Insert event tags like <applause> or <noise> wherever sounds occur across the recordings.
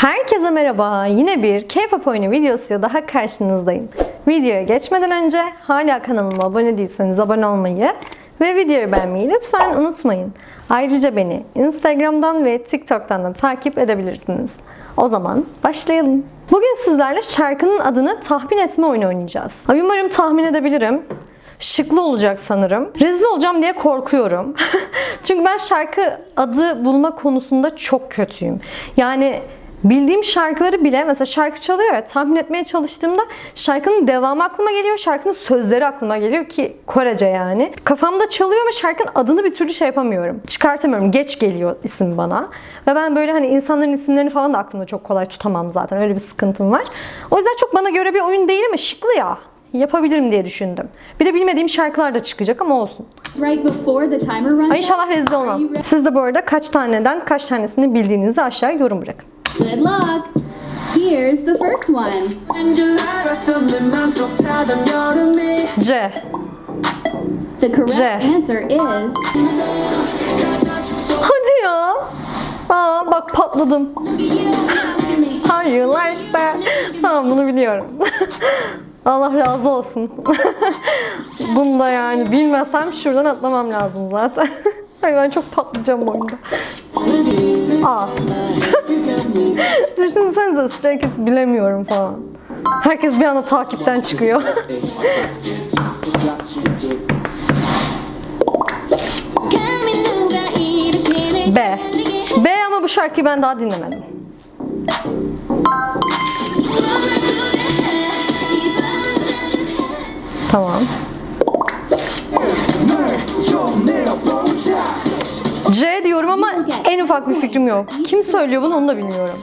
Herkese merhaba. Yine bir K-pop oyunu videosuyla daha karşınızdayım. Videoya geçmeden önce hala kanalıma abone değilseniz abone olmayı ve videoyu beğenmeyi lütfen unutmayın. Ayrıca beni Instagram'dan ve TikTok'tan da takip edebilirsiniz. O zaman başlayalım. Bugün sizlerle şarkının adını tahmin etme oyunu oynayacağız. Ay, Umarım tahmin edebilirim. Şıklı olacak sanırım. Rezil olacağım diye korkuyorum. <laughs> Çünkü ben şarkı adı bulma konusunda çok kötüyüm. Yani Bildiğim şarkıları bile mesela şarkı çalıyor ya tahmin etmeye çalıştığımda şarkının devamı aklıma geliyor, şarkının sözleri aklıma geliyor ki Korece yani. Kafamda çalıyor ama şarkının adını bir türlü şey yapamıyorum. Çıkartamıyorum. Geç geliyor isim bana. Ve ben böyle hani insanların isimlerini falan da aklımda çok kolay tutamam zaten. Öyle bir sıkıntım var. O yüzden çok bana göre bir oyun değil ama şıklı ya. Yapabilirim diye düşündüm. Bir de bilmediğim şarkılar da çıkacak ama olsun. right Ay inşallah rezil olmam. Siz de bu arada kaç taneden kaç tanesini bildiğinizi aşağıya yorum bırakın. Good luck. Here's the first one. C. The correct C. answer is... Hadi ya. Aa bak patladım. How you like that? Tamam bunu biliyorum. <laughs> Allah razı olsun. <laughs> Bunu da yani bilmesem şuradan atlamam lazım zaten. <laughs> Ay ben çok patlayacağım oyunda. Aa. Düşünsenize Stray Kids bilemiyorum falan. Herkes bir anda takipten çıkıyor. <laughs> B. B ama bu şarkıyı ben daha dinlemedim. Tamam. C diyorum ama en ufak bir fikrim yok. Kim söylüyor bunu onu da bilmiyorum.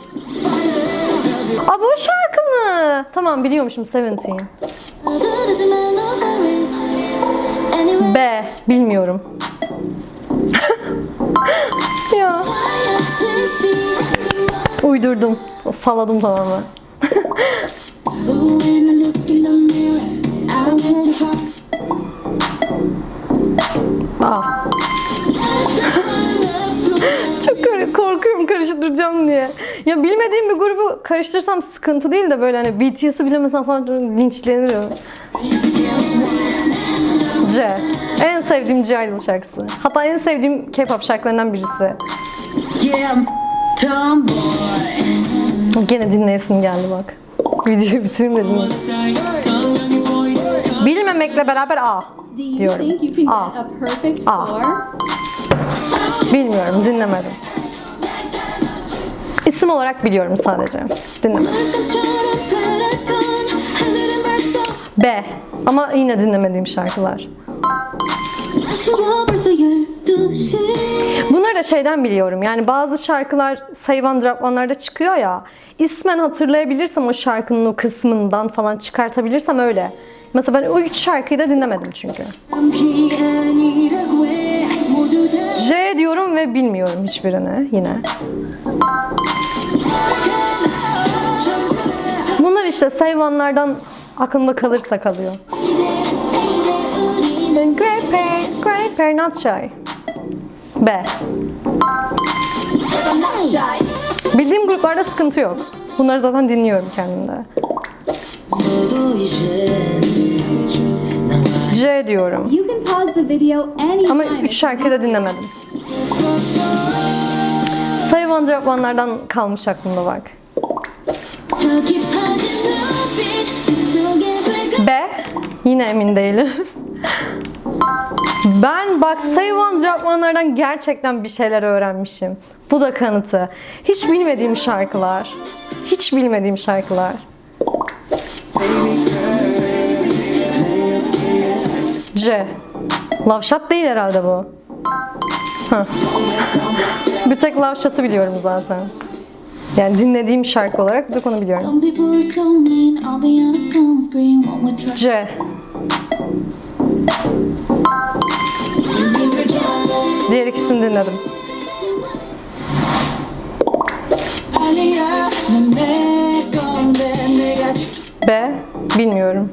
Aa bu şarkı mı? Tamam biliyormuşum Seventeen. B. Bilmiyorum. <laughs> ya uydurdum. Salladım tamamen. <laughs> Aa. Çok korkuyorum karıştıracağım diye. Ya bilmediğim bir grubu karıştırsam sıkıntı değil de böyle hani BTS'i bilemesem falan linçlenirim. C. En sevdiğim C idol şarkısı. Hatta en sevdiğim K-pop şarkılarından birisi. Gene dinleyesim geldi bak. Videoyu bitireyim dedim. Bilmemekle beraber A diyorum. A. A. Bilmiyorum, dinlemedim. İsim olarak biliyorum sadece. Dinlemedim. B. Ama yine dinlemediğim şarkılar. Bunları da şeyden biliyorum. Yani bazı şarkılar Drop One'larda çıkıyor ya. İsmen hatırlayabilirsem o şarkının o kısmından falan çıkartabilirsem öyle. Mesela ben o üç şarkıyı da dinlemedim çünkü. Biliyorum ve bilmiyorum hiçbirini yine. Bunlar işte sayvanlardan aklımda kalırsa kalıyor. Great pair, great not shy. B. Bildiğim gruplarda sıkıntı yok. Bunları zaten dinliyorum kendimde. C diyorum. Ama üç şarkıda dinlemedim. Drop One'lardan kalmış aklımda bak. B. Yine emin değilim. <laughs> Ben bak Drop One'lardan gerçekten bir şeyler öğrenmişim. Bu da kanıtı. Hiç bilmediğim şarkılar. Hiç bilmediğim şarkılar. C. Lavşat değil herhalde bu. <laughs> bir tek Love Shot'ı biliyorum zaten. Yani dinlediğim şarkı olarak bir tek onu biliyorum. C. Diğer ikisini dinledim. B. Bilmiyorum.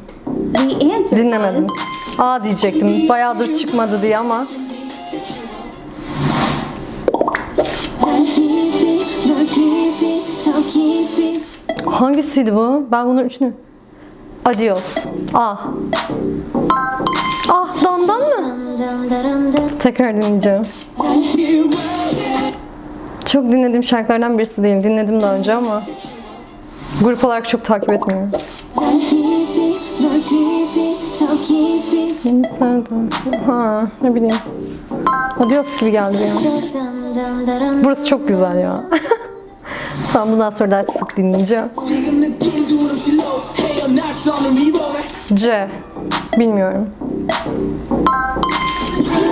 Dinlemedim. A diyecektim. Bayağıdır çıkmadı diye ama Hangisiydi bu? Ben bunun üçünü... Adios. Ah. Ah Dandan mı? Tekrar dinleyeceğim. Çok dinlediğim şarkılardan birisi değil. Dinledim daha önce ama grup olarak çok takip etmiyorum. Beni. Ha ne bileyim. Adios gibi geldi an. Burası çok güzel ya. <laughs> Ben bundan sonra daha sık dinleyeceğim. C. Bilmiyorum.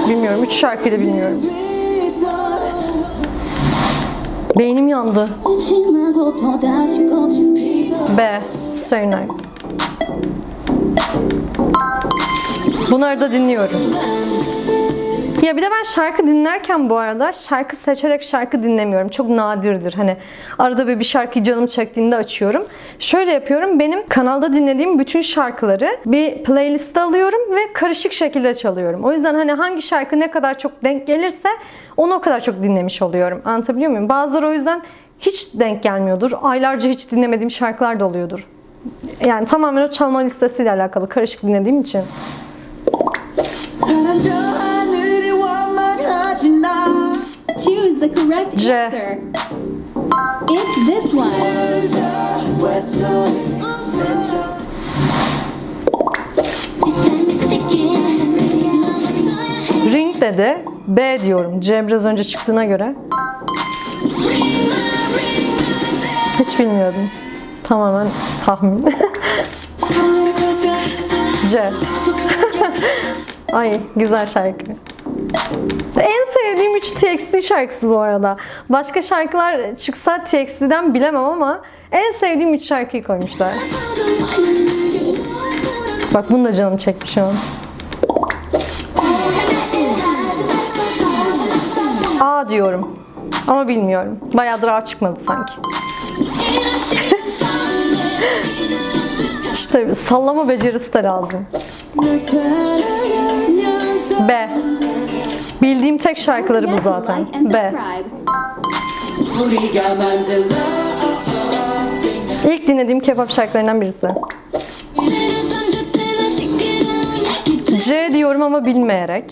Bilmiyorum. Üç şarkıyı da bilmiyorum. Beynim yandı. B. Stay Night. Bunları da dinliyorum. Ya bir de ben şarkı dinlerken bu arada şarkı seçerek şarkı dinlemiyorum. Çok nadirdir. Hani arada bir bir şarkıyı canım çektiğinde açıyorum. Şöyle yapıyorum. Benim kanalda dinlediğim bütün şarkıları bir playliste alıyorum ve karışık şekilde çalıyorum. O yüzden hani hangi şarkı ne kadar çok denk gelirse onu o kadar çok dinlemiş oluyorum. Anlatabiliyor muyum? Bazıları o yüzden hiç denk gelmiyordur. Aylarca hiç dinlemediğim şarkılar da oluyordur. Yani tamamen o çalma listesiyle alakalı karışık dinlediğim için. Choose the correct J. answer. It's this one. Ring dedi. B diyorum. C biraz önce çıktığına göre. Hiç bilmiyordum. Tamamen tahmin. <laughs> C. <laughs> Ay güzel şarkı. En sevdiğim 3 TXT şarkısı bu arada. Başka şarkılar çıksa TXT'den bilemem ama en sevdiğim 3 şarkıyı koymuşlar. Bak bunu da canım çekti şu an. A diyorum. Ama bilmiyorum. Bayağıdır A çıkmadı sanki. işte sallama becerisi de lazım. B. Bildiğim tek şarkıları bu zaten. B. İlk dinlediğim K-pop şarkılarından birisi. C diyorum ama bilmeyerek.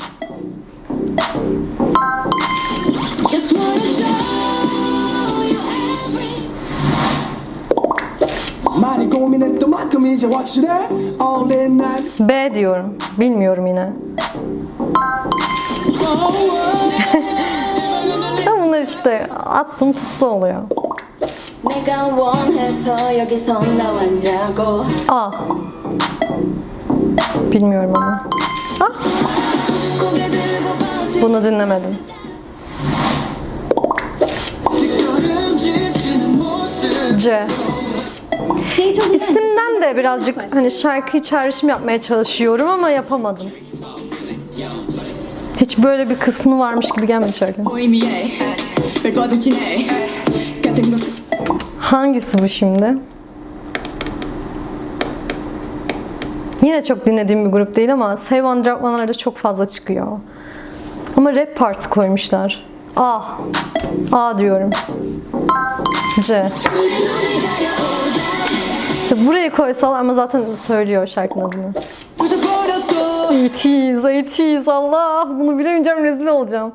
B diyorum. Bilmiyorum yine. <laughs> Ya bunlar işte attım tuttu oluyor. 내가 원해서 여기서 나왔냐고 A. Bilmiyorum ama. Ah, 고개 들고 버티 bunu dinlemedim. 뒷걸음 지치는 모습 C. Stay till the end. İsimden de birazcık hani şarkıyı çağrışım yapmaya çalışıyorum ama yapamadım. Hiç böyle bir kısmı varmış gibi gelmedi şarkının. Hangisi bu şimdi? Yine çok dinlediğim bir grup değil ama Save on Dragman'larda çok fazla çıkıyor. Ama rap parti koymuşlar. A. A diyorum. C. İşte buraya koysalar ama zaten söylüyor şarkının adını. 80s, 80s Allah bunu bilemeyeceğim rezil olacağım.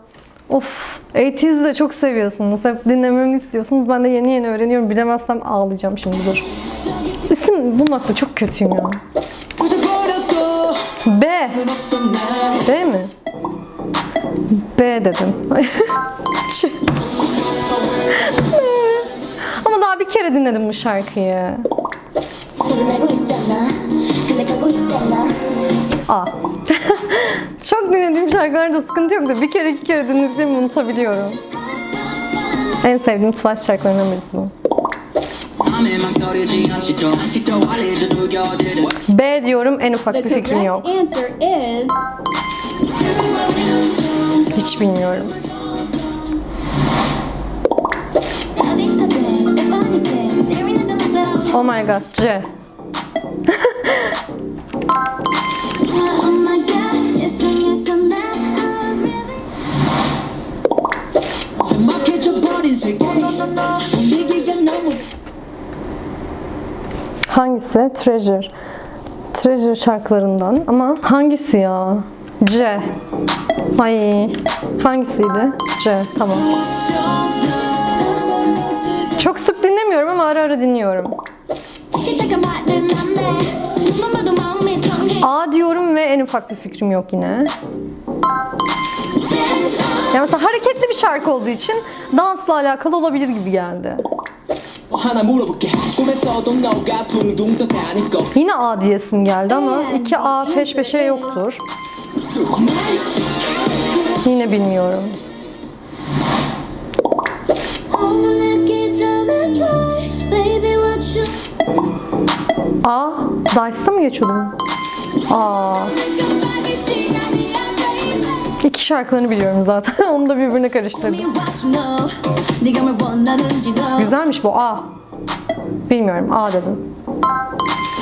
Of 80s'i de çok seviyorsunuz. Hep dinlememi istiyorsunuz. Ben de yeni yeni öğreniyorum. Bilemezsem ağlayacağım şimdi dur. İsim bulmakta çok kötüyüm ya. B. B mi? B dedim. <laughs> Ama daha bir kere dinledim bu şarkıyı. A. <laughs> Çok dinlediğim şarkılarda sıkıntı yok da bir kere iki kere dinlediğimi unutabiliyorum. En sevdiğim Twice şarkılarından birisi bu. B diyorum en ufak bir fikrim yok. Hiç bilmiyorum. Oh my god, C. <laughs> Hangisi? Treasure. Treasure şarkılarından ama hangisi ya? C. Ay hangisiydi? C. Tamam. Çok sık dinlemiyorum ama ara ara dinliyorum. A diyorum ve en ufak bir fikrim yok yine. Yani mesela hareketli bir şarkı olduğu için dansla alakalı olabilir gibi geldi. Yine A diyesim geldi ama iki A peş peşe yoktur. Yine bilmiyorum. A, Dice'da mı geçiyordum? A iki şarkılarını biliyorum zaten. <laughs> Onu da birbirine karıştırdım. Güzelmiş bu A. Bilmiyorum A dedim.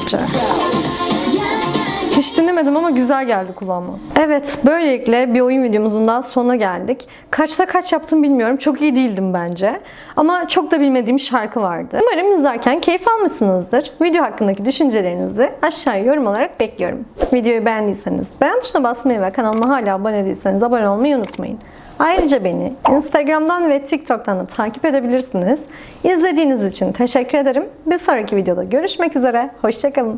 C. Hiç dinlemedim ama güzel geldi kulağıma. Evet, böylelikle bir oyun videomuzun daha sonuna geldik. Kaçta kaç yaptım bilmiyorum. Çok iyi değildim bence. Ama çok da bilmediğim şarkı vardı. Umarım izlerken keyif almışsınızdır. Video hakkındaki düşüncelerinizi aşağıya yorum olarak bekliyorum. Videoyu beğendiyseniz beğen tuşuna basmayı ve kanalıma hala abone değilseniz abone olmayı unutmayın. Ayrıca beni Instagram'dan ve TikTok'tan da takip edebilirsiniz. İzlediğiniz için teşekkür ederim. Bir sonraki videoda görüşmek üzere. Hoşçakalın.